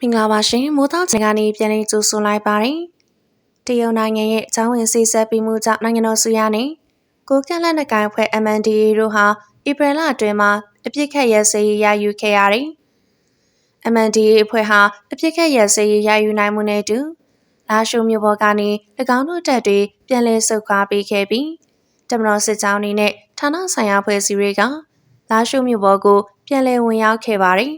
မင်္ဂလာပါရှင်မိုးသားချင်ကနေပြန်လည်ကြိုဆိုလိုက်ပါတယ်တရုတ်နိုင်ငံရဲ့အကြောင်းဝင်စီဆက်ပြီးမှုကြောင့်နိုင်ငံတော်စုရနဲ့ကိုကန့်လက်နက်ကိုင်ဖွဲ့ MNDAA တို့ဟာဧပြီလအတွင်းမှာအပြစ်ခတ်ရဲစေးရယူခဲ့ရတယ် MNDAA အဖွဲ့ဟာအပြစ်ခတ်ရဲစေးရယူနိုင်မှုနဲ့တူလာရှုမြို့ပေါ်ကနေ၎င်းတို့တပ်တွေပြန်လည်ဆုတ်ခွာပေးခဲ့ပြီးတမတော်စစ်ကြောင်းအနေနဲ့ဌာနဆိုင်ရာဖွဲ့စည်းတွေကလာရှုမြို့ပေါ်ကိုပြန်လည်ဝင်ရောက်ခဲ့ပါတယ်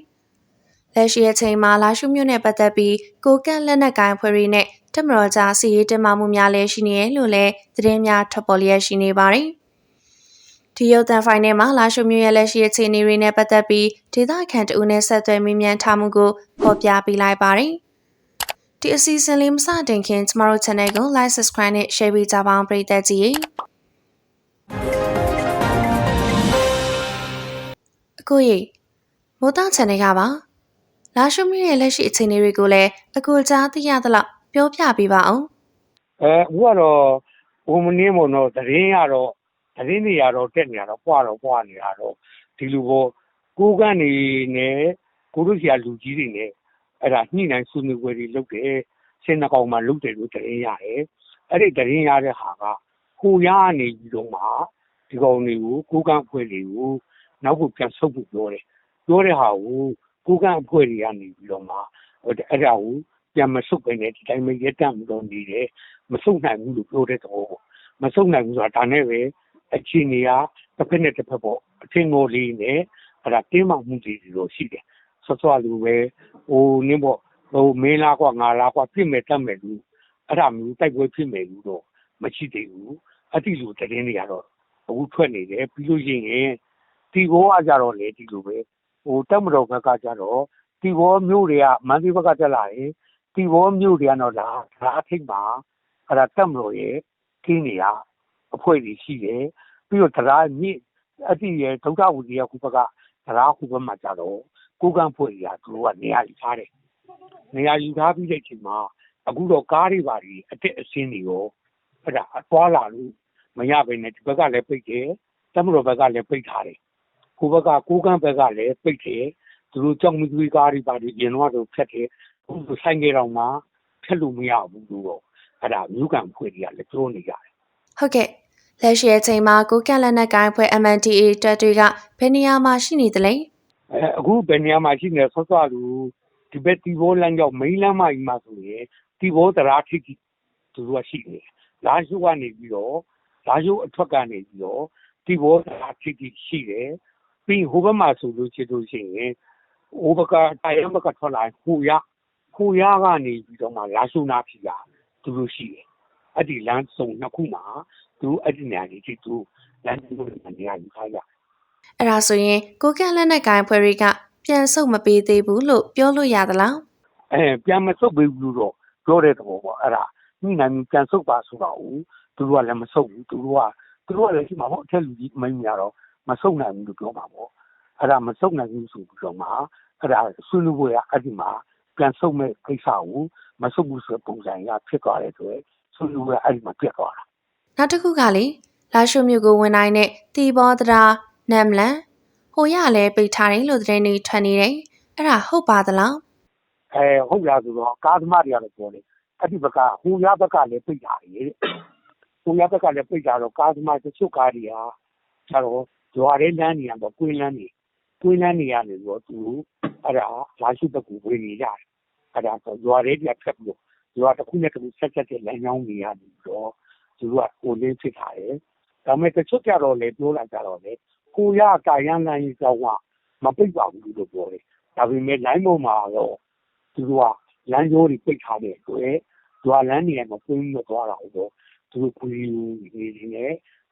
လက်ရှိအချိန်မှာလာရှုမြို့နဲ့ပတ်သက်ပြီးကိုကန့်လက်နက်ကိုင်ဖွဲ့တွေနဲ့တမတော်ကြားစီရေးတင်မာမှုများလည်းရှိနေရလို့လည်းသတင်းများထွက်ပေါ်လျက်ရှိနေပါတယ်။ဒီရုပ်သံဖိုင်ထဲမှာလာရှုမြို့ရဲ့လက်ရှိအခြေအနေတွေနဲ့ပတ်သက်ပြီးဒေသခံတဦးနဲ့ဆက်သွယ်မေးမြန်းထားမှုကိုဖော်ပြပေးလိုက်ပါတယ်။ဒီအစီအစဉ်လေးမစတင်ခင်ကျမတို့ channel ကို like subscribe နဲ့ share ပေးကြပါအောင်ပရိသတ်ကြီး။အခုရေမိုးသား channel ကပါ လာရှုမြရဲ့လက်ရှိအခြေအနေတွေကိုလည်းအကူကြားသိရသလောက်ပြောပြပေးပါအောင်အဲအခုကတော့ဘုံမင်းပေါ့နော်သတင်းရတော့သတင်းတွေရတော့တက်နေရတော့ပွားတော့ပွားနေရတော့ဒီလူကိုကိုကန်းနေနဲ့ကိုတို့စီကလူကြီးတွေနဲ့အဲ့ဒါညှိနှိုင်းဆွေးနွေးပွဲတွေလုပ်တယ်စင်နှကောင်မှာလုပ်တယ်လို့သတင်းရတယ်အဲ့ဒီသတင်းရတဲ့ဟာကကိုရနေပြီးတော့မှဒီကောင်တွေကိုကိုကန်းအဖွဲ့တွေကိုနောက်ကိုပြန်ဆုတ်ဖို့ပြောတယ်ပြောတဲ့ဟာကို ကိုကန့်အဖွဲ့တွေကနေပြီးတော့မှအဲ့ဒါကိုပြန်မဆုတ်ပဲနဲ့ဒီတိုင်းပဲရက်တန့်ပြီးတော့နေတယ်မဆုတ်နိုင်ဘူးလို့ပြောတဲ့သဘောပေါ့မဆုတ်နိုင်ဘူးဆိုတာဒါနဲ့ပဲအခြေအနေကတစ်ဖက်နဲ့တစ်ဖက်ပေါ့အထင်ကိုလေးနဲ့အဲ့ဒါတင်းမာမှုတွေလို့ရှိတယ်ဆော့ဆော့လူပဲဟိုနင်းပေါ့ဟိုမင်းလားကွာငါလားကွာပြစ်မဲ့တတ်မဲ့လူအဲ့ဒါမျိုးတိုက်ပွဲဖြစ်မဲ့လူတော့မရှိသေးဘူးအဲ့ဒီလိုတည်င်းတွေကတော့အခုထွက်နေတယ်ပြီးလို့ရှိရင်ဒီဘောကကြတော့လေဒီလိုပဲ ဟိုတပ်မတော်ဘက်ကကျတော့တီဘောမြို့တွေကမန္တလေးဘက်ကတက်လာရင်တီဘောမြို့တွေကတော့ဒါဒါအထိတ်မှာအဲ့ဒါတပ်မတော်ရဲ့ခင်းနေရအဖွဲ့တွေရှိတယ်ပြီးတော့တရားမြင့်အတိရဲ့ဒုက္ခဝီရခုဘက်ကတရားခုဘက်မှာကျတော့ကိုကန့်ဖွဲ့တွေကသူတို့ကနေရာယူထားတယ်နေရာယူထားပြီးတဲ့အချိန်မှာအခုတော့ကားတွေပါပြီးအတက်အစင်းတွေရောအဲ့ဒါအသွားလာလို့မရဘဲနဲ့ဒီဘက်ကလည်းပိတ်တယ်တပ်မတော်ဘက်ကလည်းပိတ်ထားတယ် ဟိုဘက်ကကိုးကန့်ဘက်ကလည်းပိတ်တယ်သူတို့ကြောက်မသွေးကားတွေပါဒီရင်တော့တော့ဖြတ်တယ်အခုဆိုင်ကြတော့မှဖြတ်လို့မရဘူးလို့တော့အဲ့ဒါမြို့ကန်ဖွဲ့တွေကလည်းပြောနေကြတယ်ဟုတ်ကဲ့လက်ရှိအချိန်မှာကိုကန့်လက်နက်ကိုင်ဖွဲ့ MNDA တပ်တွေကဘယ်နေရာမှာရှိနေသလဲအဲအခုဘယ်နေရာမှာရှိနေဆော့ဆော့လူဒီဘက်တီဘောလမ်းကြောင့်မိန်းလမ်းမကြီးမှာဆိုရင်တီဘောတရားထိပ်သူတို့ကရှိနေလာရှုကနေပြီးတော့လာရှုအထွက်ကနေပြီးတော့တီဘောတရားထိပ်ရှိတယ် ပြီးဟိုဘက်မှာဆိုလို့ရှိလို့ရှိရင်ဟိုဘက်ကတိုင်ရဘက်ကထွက်လာဟိုရဟိုရကနေပြီးတော့မှလာရှုနာဖြီတာသူတို့ရှိတယ်အဲ့ဒီလမ်းစုံနှစ်ခုမှာသူအဲ့ဒီနေရာကြီးသူလမ်းစုံနေရာယူထားကြအဲ့ဒါဆိုရင်ကိုကန့်လက်နက်ကိုင်ဖွဲ့တွေကပြန်ဆုတ်မပေးသေးဘူးလို့ပြောလို့ရသလားအဲပြန်မဆုတ်ပေးဘူးလို့တော့ပြောတဲ့သဘောပေါ့အဲ့ဒါညှိနှိုင်းပြန်ဆုတ်ပါဆိုတာကိုသူတို့ကလည်းမဆုတ်ဘူးသူတို့ကသူတို့ကလည်းရှိမှာပေါ့အထက်လူကြီးမင်းများတော့ မဆုတ်နိုင်ဘူးလို့ပြောပါပေါ့အဲ့ဒါမဆုတ်နိုင်ဘူးဆိုပြီးတော့မှအဲ့ဒါဆွေးနွေးပွဲကအဲ့ဒီမှာပြန်ဆုတ်မဲ့ကိစ္စကိုမဆုတ်ဘူးဆိုတဲ့ပုံစံရဖြစ်သွားတဲ့အတွက်ဆွေးနွေးပွဲအဲ့ဒီမှာပြတ်သွားတာနောက်တစ်ခုကလေလာရှုမြို့ကိုဝင်နိုင်တဲ့တီဘောတရာနမ်လန်ဟိုရလည်းပိတ်ထားတယ်လို့သတင်းတွေထွက်နေတယ်အဲ့ဒါဟုတ်ပါသလားအဲဟုတ်လားဆိုတော့ကားသမားတွေကလည်းပြောတယ်အဲ့ဒီဘက်ကဟိုရဘက်ကလည်းပိတ်ထားတယ်တဲ့ဟိုရဘက်ကလည်းပိတ်ထားတော့ကားသမားတချို့ကားတွေကကျတော့ ရွာတဲ့လမ်းတွေကတော့ကွင်းလမ်းတွေကွင်းလမ်းတွေကနေပြီးတော့သူအဲ့ဒါလာရှိဘက်ကိုဝင်နေကြတယ်အဲ့ဒါဆိုရွာတဲ့ပြဖြတ်ပြီးတော့ရွာတစ်ခုနဲ့တစ်ခုဆက်ဆက်တဲ့လမ်းကြောင်းတွေကနေပြီးတော့သူကကိုလင်းဖြစ်ထားတယ်ဒါပေမဲ့တချို့ကြတော့လေပြောလိုက်ကြတော့လေကိုရကာယန်လမ်းကြီးကြောင်းကမပိတ်ပါဘူးလို့ပြောတယ်ဒါပေမဲ့ line ပေါ်မှာတော့သူကလမ်းကြောတွေပိတ်ထားတဲ့အတွက်ရွာလမ်းတွေကမပွင့်လို့သွားတာဟုတ်တော့သူတို့ကိုယ်နေနေ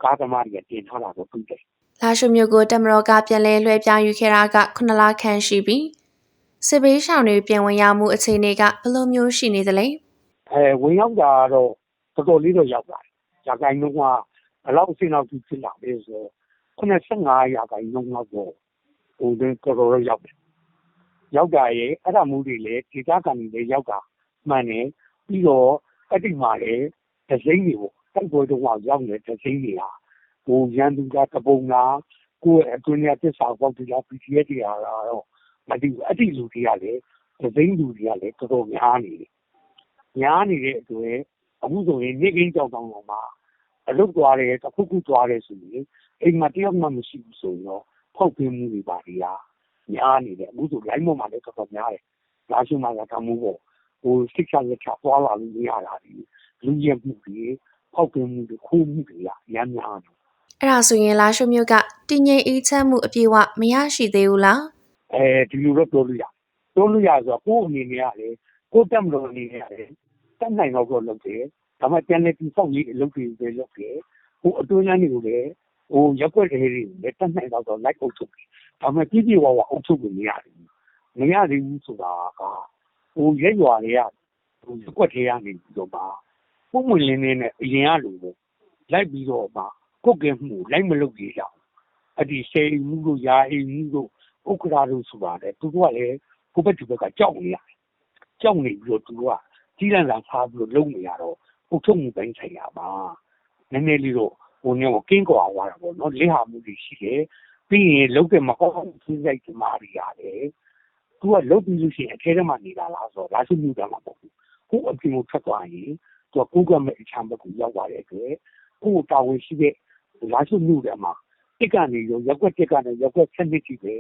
ကားသမားတွေကတင်ထားတာတော့တွေ့တယ် လာရှုမြို့ကိုတမတော်ကပြန်လဲလွှဲပြောင်းယူခဲ့တာက9လခန့်ရှိပြီစစ်ဘေးရှောင်တွေပြန်ဝင်ရောက်မှုအခြေအနေကဘယ်လိုမျိုးရှိနေသလဲအဲဝင်ရောက်တာတော့တော်တော်လေးတော့ရောက်လာတယ်။ရာခိုင်နှုန်းကဘယ်လောက်အဆင့်လောက်ထိဖြစ်လာလဲဆိုတော့85ရာခိုင်နှုန်းလောက်တော့ဟိုတင်းတော်တော်ရောက်တယ်။ရောက်တာရဲ့အဲ့ဒါမျိုးတွေလည်းဒေသခံတွေလည်းရောက်တာမှန်တယ်ပြီးတော့အဲ့ဒီမှာလည်းဒစိမ့်တွေပေါ့တိုက်ပွဲတုန်းကရောက်နေတဲ့ဒစိမ့်တွေဟာ ဟိုရန်သူကတပုံလားကိုယ့်ရဲ့အတွင်းထဲသစ္စာပေါက်တွေလား PDF တွေဟာတော့မသိဘူးအဲ့ဒီလူတွေကလည်းသသိန်းလူတွေကလည်းတော်တော်များနေတယ်များနေတဲ့အတွက်အခုဆိုရင်နေကင်းကြောင်တောင်ပေါ်မှာအလုပ်သွားတယ်တစ်ခုခုသွားတယ်ဆိုရင်အိမ်မှာတယောက်မှမရှိဘူးဆိုရင်တော့ဖောက်ပြင်းမှုတွေပါတွေကများနေတယ်အခုဆို line ပေါ်မှာလည်းတော်တော်များတယ်လာရှိမှလာတမှုပေါ့ဟိုစိတ်ချလက်ချသွားလာလို့မရတာဒီလူရက်မှုတွေဖောက်ပြင်းမှုတွေခိုးမှုတွေကရမ်းများတယ် အဲ့ဒါဆိုရင်လာရှုမျိုးကတည်ငြိမ်အေးချမ်းမှုအပြည့်အဝမရရှိသေးဘူးလားအဲဒီလိုတော့ပြောလို့ရပြောလို့ရဆိုတော့ကိုယ့်အနေနဲ့ကလေကိုယ့်တက်မတော်အနေနဲ့ကလေတက်နိုင်တော့တော့လုပ်တယ်ဒါမှပြန်လေပြီးစောက်ရေးအလုပ်တွေပဲလုပ်တယ်ဟိုအတွင်းလမ်းတွေကိုလည်းဟိုရက်ွက်တွေတွေလည်းတက်နိုင်တော့တော့လိုက်အုပ်ချုပ်တယ်ဒါမှပြည့်ပြည့်ဝဝအုပ်ချုပ်လို့မရဘူးမရသေးဘူးဆိုတာကဟိုရက်ရွာတွေကဟိုရက်ွက်တွေကနေပြီးတော့ပါပုံမှန်လင်းနေနဲ့အရင်ကလိုပဲလိုက်ပြီးတော့မှ ကိုယ်ကဲမှုလိုက်မလုပ်ရကြဘူးအဲ့ဒီစေမှုတို့ယာအိမ်မှုတို့ဥက္ကရာတို့ဆိုတာလေသူတို့ကလည်းကိုယ့်ဘက်ဒီဘက်ကကြောက်နေရတယ်ကြောက်နေပြီးတော့သူတို့ကကြီးလန့်လာစားပြီးတော့လုံနေရတော့ပုတ်ထုတ်မှုပိုင်းဆိုင်ရာပါနည်းနည်းလေးတော့ဟိုနေကိုကင်းကွာသွားတာပေါ့နော်လက်ဟာမှုတွေရှိတယ်ပြီးရင်လုတ်တဲ့မကောင်းဘူးစိတ်ကြမာရီရတယ်သူကလုတ်ပြီးလို့ရှိရင်အထဲထဲမှာနေတာလားဆိုတော့လာရှိမှုတယ်မှာပေါ့ကိုအပြင်ကိုထွက်သွားရင်သူကကိုကမဲ့အချမ်းဘက်ကိုရောက်သွားတဲ့အတွက်ကိုတာဝန်ရှိတဲ့ လာရှိမှုတယ်မှာတစ်ကနေရောရက်ွက်တစ်ကနေရက်ွက်ဆက်နစ်ကြည့်ပဲ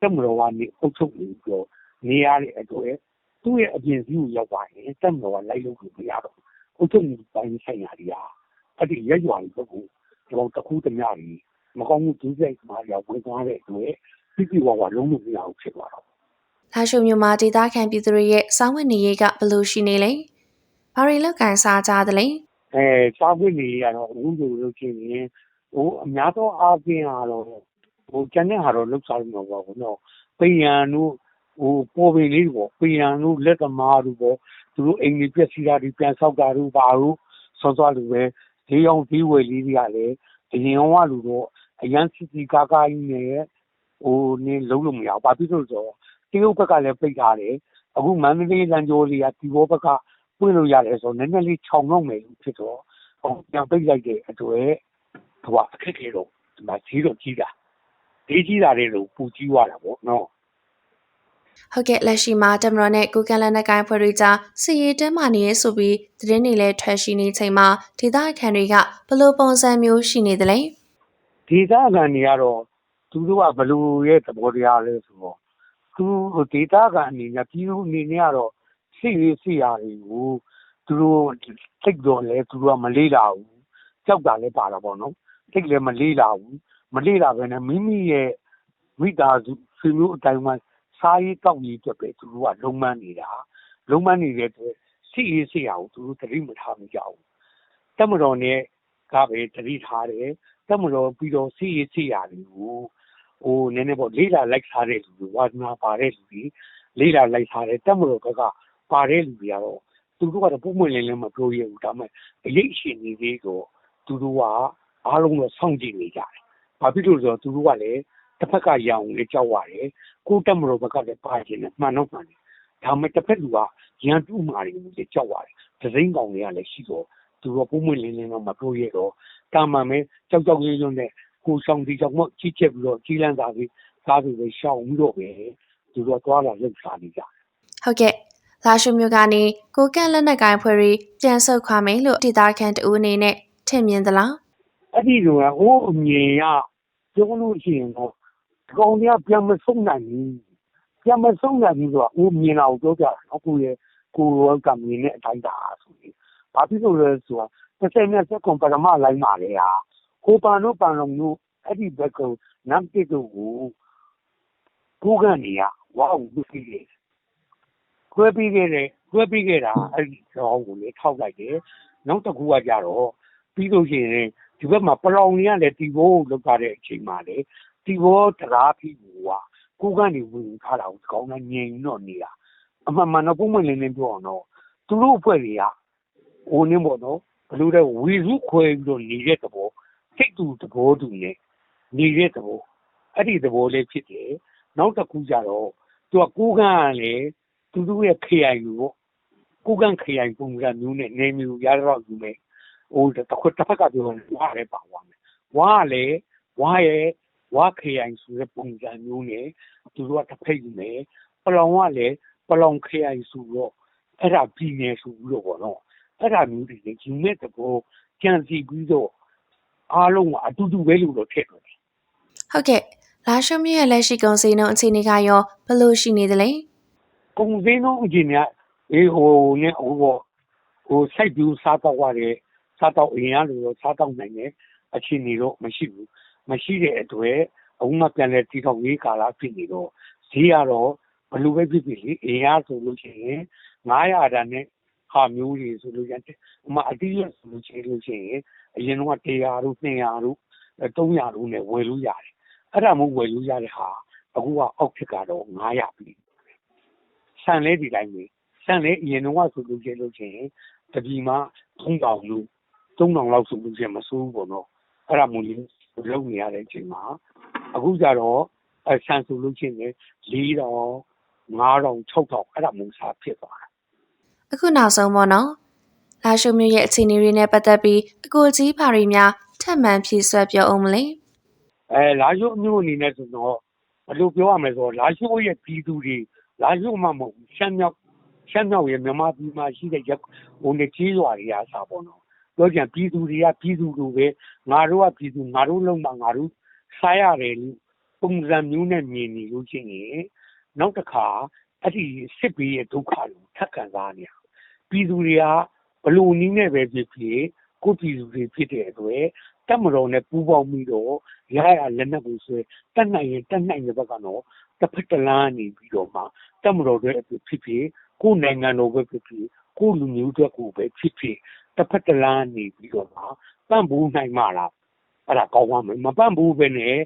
တက်မတော်ကနေအုပ်ချုပ်ပြီးတော့နေရတဲ့အတွက်သူ့ရဲ့အပြင်စည်းကိုရောက်သွားရင်တက်မတော်ကလိုက်လို့မရတော့ဘူးအုပ်ချုပ်မှုပိုင်းဆိုင်ရာတွေကအဲ့ဒီရက်ရွာတွေဘက်ကိုကျွန်တော်တခုတည်းများကြီးမကောင်းမှုဒုစရိုက်မှာရောက်ဝင်သွားတဲ့အတွက်ပြည်ပြည်ဝဝလုံးလို့မရဘူးဖြစ်သွားတော့လာရှုမျိုးမှာဒေသခံပြည်သူတွေရဲ့စောင်းဝင်နေရေးကဘယ်လိုရှိနေလဲဘာတွေလောက်ကန်စားကြသလဲအဲစားခွင့်တွေကတော့အခုလိုလုပ်ချင်းရင် ဟိုအများသောအားဖြင့်ကတော့ဟိုကျန်တဲ့ဟာတော့လှုပ်ရှားလို့မဟုတ်ပါဘူးနော်ပိယံတို့ဟိုပေါ်ပင်လေးပေါ့ပိယံတို့လက်သမားတို့ပေါ့သူတို့အိမ်ကြီးပြက်စီတာတွေပြန်ဆောက်တာတို့ပါတို့စောစောလူပဲဒီအောင်ဒီဝယ်လေးတွေကလည်းအရင်ကလူတော့အရန်စီစီကားကားကြီးနဲ့ဟိုနင်းလုံးလို့မရဘူးဘာဖြစ်လို့ဆိုတော့တရုတ်ဘက်ကလည်းပိတ်ထားတယ်အခုမန္တလေးလမ်းကျော်လေးကဒီဘောဘက်ကပွင့်လို့ရတယ်ဆိုတော့နည်းနည်းလေးခြောင်တော့မယ်ဖြစ်တော့ဟိုပြန်ပိတ်လိုက်တဲ့အတွက် ဟိုအခက်ခဲတော့ဒီမှာဈေးတော့ကြီးတာဈေးကြီးတာတွေလို့ပူကြီးသွားတာပေါ့နော်ဟုတ်ကဲ့လက်ရှိမှာတမတော်နဲ့ကိုကန်လက်နက်ကိုင်ဖွဲ့တွေကြားစစ်ရေးတဲမာနေရဲဆိုပြီးသတင်းတွေလည်းထွက်ရှိနေချိန်မှာဒေသခံတွေကဘယ်လိုပုံစံမျိုးရှိနေသလဲဒေသခံတွေကတော့သူတို့ကဘယ်လိုရဲ့သဘောတရားလဲဆိုတော့သူဒေသခံအနေနဲ့ပြည်သူအနေနဲ့ကတော့စိတ်ရေးစိတ်ရာတွေကိုသူတို့စိတ်တော်လဲသူတို့ကမလေးလာဘူးကြောက်တာလည်းပါတာပေါ့နော် စိတ်လည်းမလေးလာဘူးမလေးလာပဲနဲ့မိမိရဲ့မိသားစုဆွေမျိုးအတိုင်းမှစားရေးတောက်ရေးအတွက်ပဲသူတို့ကလုံးမန်းနေတာလုံးမန်းနေတဲ့အတွက်စိတ်ရေးစိတ်ရာကိုသူတို့သတိမထားမိကြဘူးတမတော်နဲ့ကပဲသတိထားတယ်တက်မလို့ပြီးတော့စီရေးစီရတယ်ကိုဟိုနည်းနည်းပေါ့လေးလာလိုက်စားတဲ့လူတွေဝါသနာပါတဲ့လူတွေလေးလာလိုက်စားတဲ့တက်မလို့ဘက်ကပါတဲ့လူတွေကတော့သူတို့ကတော့ပုံမှန်လင်းလင်းမပြောရဘူးဒါပေမဲ့အရေးအရှင်နေသေးတော့သူတို့က အားလုံးတော့စောင့်ကြည့်နေကြတယ်။ဘာဖြစ်လို့လဲဆိုတော့သူတို့ကလည်းတစ်ဖက်ကရောင်လေးကြောက်ရတယ်ကိုတက်မလို့ဘက်ကလည်းပါခြင်းနဲ့မှန်တော့မှန်တယ်ဒါပေမဲ့တစ်ဖက်လူကရန်တူမာတွေလည်းကြောက်ရတယ်။ဒစိမ့်ကောင်တွေကလည်းရှိတော့သူတို့ပုံမှန်လင်းလင်းတော့မပြောရတော့တာမှန်ပဲကြောက်ကြောက်ရွံ့ရွံ့နဲ့ကိုဆောင်ဒီကြောင့်မို့ကြီးချက်ပြီးတော့ကြီးလန်းစားပြီးသားသူပဲရှောင်ပြီးတော့ပဲသူတို့သွားလာလှုပ်ရှားနေကြတယ်ဟုတ်ကဲ့လာရှုမျိုးကနေကိုကန်လက်နက်ကိုင်ဖွဲ့တွေပြန်ဆုတ်ခွာမယ်လို့ဒေသခံတဦးအနေနဲ့ထင်မြင်သလား အဲ့ဒီလိုကဟိုးအမြင်ကပြောလို့ရှိရင်တော့ဒီကောင်တွေကပြန်မဆုံးနိုင်ဘူးပြန်မဆုံးနိုင်ဘူးဆိုတော့ဟိုမြင်တာကိုပြောပြတာနော်ကိုရဲ့ကိုရောကမြင်တဲ့အတိုင်းတာဆိုရင်ဘာဖြစ်လို့လဲဆိုတော့တစ်ဆက်နဲ့စက်ကွန်ပရမလိုင်းပါလေဟာဟိုပန်တို့ပန်လုံးတို့အဲ့ဒီဘက်ကနမ်တစ်တို့ကိုကိုကနေရဝါဘူးပြီးတယ်ခွဲပြီးခဲ့တယ်ခွဲပြီးခဲ့တာအဲ့ဒီတော့ကိုလေထောက်လိုက်တယ်နောက်တစ်ခုကကြတော့ပြီးလို့ရှိရင် ဒီဘက်မှာပလောင်တွေကလည်းတီဘိုးကိုလောက်ထားတဲ့အချိန်မှာလေတီဘိုးတရားပြီးဟိုကကိုကနေဝင်ထားတာကိုကောင်းတဲ့ငြိမ်တော့နေတာအမှန်မှန်တော့ပုံမှန်လင်းလင်းပြောအောင်တော့သူတို့အဖွဲ့တွေကဟိုနင်းပေါ့နော်ဘယ်လိုလဲဝီစုခွဲပြီးတော့နေတဲ့သဘောစိတ်တူသဘောတူနေနေတဲ့သဘောအဲ့ဒီသဘောလေးဖြစ်တယ်နောက်တစ်ခုကြတော့သူကကိုကန်းကလည်းသူတို့ရဲ့ခရိုင်ကိုပေါ့ကိုကန်းခရိုင်ပုံစံမျိုးနဲ့နေမျိုးရတော့ယူမယ် ဟိုတစ်ခွတစ်ဖက်ကပြောရင်ဝါလည်းပါသွားမယ်ဝါကလည်းဝါရဲ့ဝါခရိုင်ဆိုတဲ့ပုံစံမျိုးနဲ့သူတို့ကတစ်ဖက်ယူမယ်ပလောင်ကလည်းပလောင်ခရိုင်ဆိုတော့အဲ့ဒါပြည်နယ်ဆိုပြီးတော့ပေါ့နော်အဲ့ဒါမျိုးတွေလေယူမဲ့တဘောကြံစီပြီးတော့အားလုံးကအတူတူပဲလို့တော့ထည့်တယ်ဟုတ်ကဲ့လာရှုမြို့ရဲ့လက်ရှိကုန်စည်နှုန်းအခြေအနေကရောဘယ်လိုရှိနေသလဲကုံစင်းလုံးအကျင်များအေးဟိုနဲ့ဟိုပေါ့ဟိုစိုက်ပြူစားတော့ရတဲ့ စားတော့အရင်ကလိုတော့စားတော့နိုင်တဲ့အခြေအနေတော့မရှိဘူးမရှိတဲ့အတွက်အခုမှပြန်လဲတီထောင်ရေးကာလဖြစ်နေတော့ဈေးကတော့ဘယ်လိုပဲဖြစ်ဖြစ်လေအရင်ကဆိုလို့ရှိရင်900တန်းနဲ့ဟာမျိုးတွေဆိုလို့ရတယ်ဥမာအတိရဆိုလို့ရှိလို့ရှိရင်အရင်တော့100တို့200တို့300တို့နဲ့ဝယ်လို့ရတယ်အဲ့ဒါမျိုးဝယ်လို့ရတဲ့ဟာအခုကအောက်ထစ်ကတော့900ပြီဆန်လဲဒီတိုင်းပဲဆန်လဲအရင်တော့ဆိုလို့ကျလို့ချင်းတပြီမှာ3000လို့ 3000လောက်ဆိုလို့ချင်းမစိုးဘူးပေါ့နော်အဲ့ဒါမျိုးလေးလုံနေရတဲ့အချိန်မှာအခုကျတော့အဆန်ဆိုလို့ချင်းလေ4000 5000 6000အဲ့ဒါမျိုးစားဖြစ်သွားတာအခုနောက်ဆုံးပေါ့နော်လာရှုမြို့ရဲ့အခြေအနေတွေနဲ့ပတ်သက်ပြီးအကိုကြီးဘာတွေများထပ်မံဖြည့်ဆွတ်ပြောအောင်မလဲအဲလာရှိုးမျိုးအနေနဲ့ဆိုတော့ဘယ်လိုပြောရမလဲဆိုတော့လာရှိုးရဲ့ပြည်သူတွေလာရှိုးမှမဟုတ်ဘူးရှမ်းမြောက်ရှမ်းမြောက်ရဲ့မြန်မာပြည်မှာရှိတဲ့ရက်ဟိုနေကြီးရွာတွေအားစားပေါ့နော် ပြောကြံပြည်သူတွေကပြည်သူလိုပဲငါတို့ကပြည်သူငါတို့လုံးမှာငါတို့စားရတယ်လို့ပုံစံမျိုးနဲ့မြင်နေလို့ချင်းရင်နောက်တစ်ခါအဲ့ဒီစစ်ဘေးရဲ့ဒုက္ခကိုထပ်ခံစားနေရပြည်သူတွေကဘလို့နည်းနဲ့ပဲဖြစ်ဖြစ်ကိုယ့်ပြည်သူတွေဖြစ်တဲ့အတွက်တက်မတော်နဲ့ပူးပေါင်းပြီးတော့ရရလက်နက်ကိုဆွဲတက်နိုင်ရင်တက်နိုင်တဲ့ဘက်ကတော့တစ်ဖက်တစ်လမ်းနေပြီးတော့မှတက်မတော်တွေအဖြစ်ဖြစ်ဖြစ်ကိုယ်နိုင်ငံတော်ပဲဖြစ်ဖြစ် ကိုယ်လူမျိုးတွေကိုပဲဖြစ်ဖြစ်တစ်ဖက်တစ်လမ်းနေပြီးတော့မှပန့်ဘူးနိုင်မှလားအဲ့ဒါကောင်းပါမယ်မပန့်ဘူးပဲနဲ့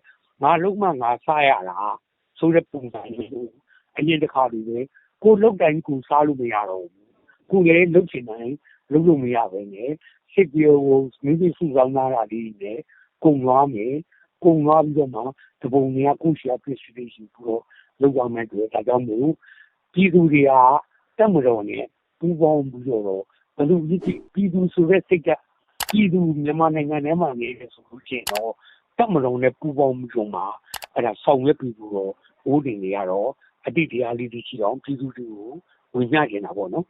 ငါလုံးမငါစားရလားဆိုတဲ့ပုံစံမျိုးအရင်တစ်ခါလူပဲကိုယ်လုံးတိုင်းကိုစားလို့မရတော့ဘူးကိုယ်လည်းလုံးချင်တိုင်းလုံးလို့မရပဲနဲ့စစ်ပြေကိုမိမိစုဆောင်လာတာလေးနဲ့ကုံသွားမယ်ကုံသွားပြီးတော့မှတပုံတွေကကိုယ့်ရှာပစ္စည်းတွေရှိပြီးတော့လောက်ရမယ်တွေ့ဒါကြောင့်မို့ပြည်သူတွေကတက်မတော်နဲ့ ပူပေါင်းပြီးတော့ဘယ်လိုဖြစ်ဖြစ်ပြည်သူဆိုတဲ့စိတ်ကပြည်သူမြန်မာနိုင်ငံထဲမှာနေတယ်ဆိုလို့ချင်းတော့တက်မတော်နဲ့ပူပေါင်းပြီးတော့မှအဲ့ဒါဆောင်ရွက်ပြီးတော့အိုးတင်တွေကတော့အတိတ်တရားလေးတွေရှိတော့ပြည်သူတွေကိုဝင်ညကျင်တာပေါ့နော်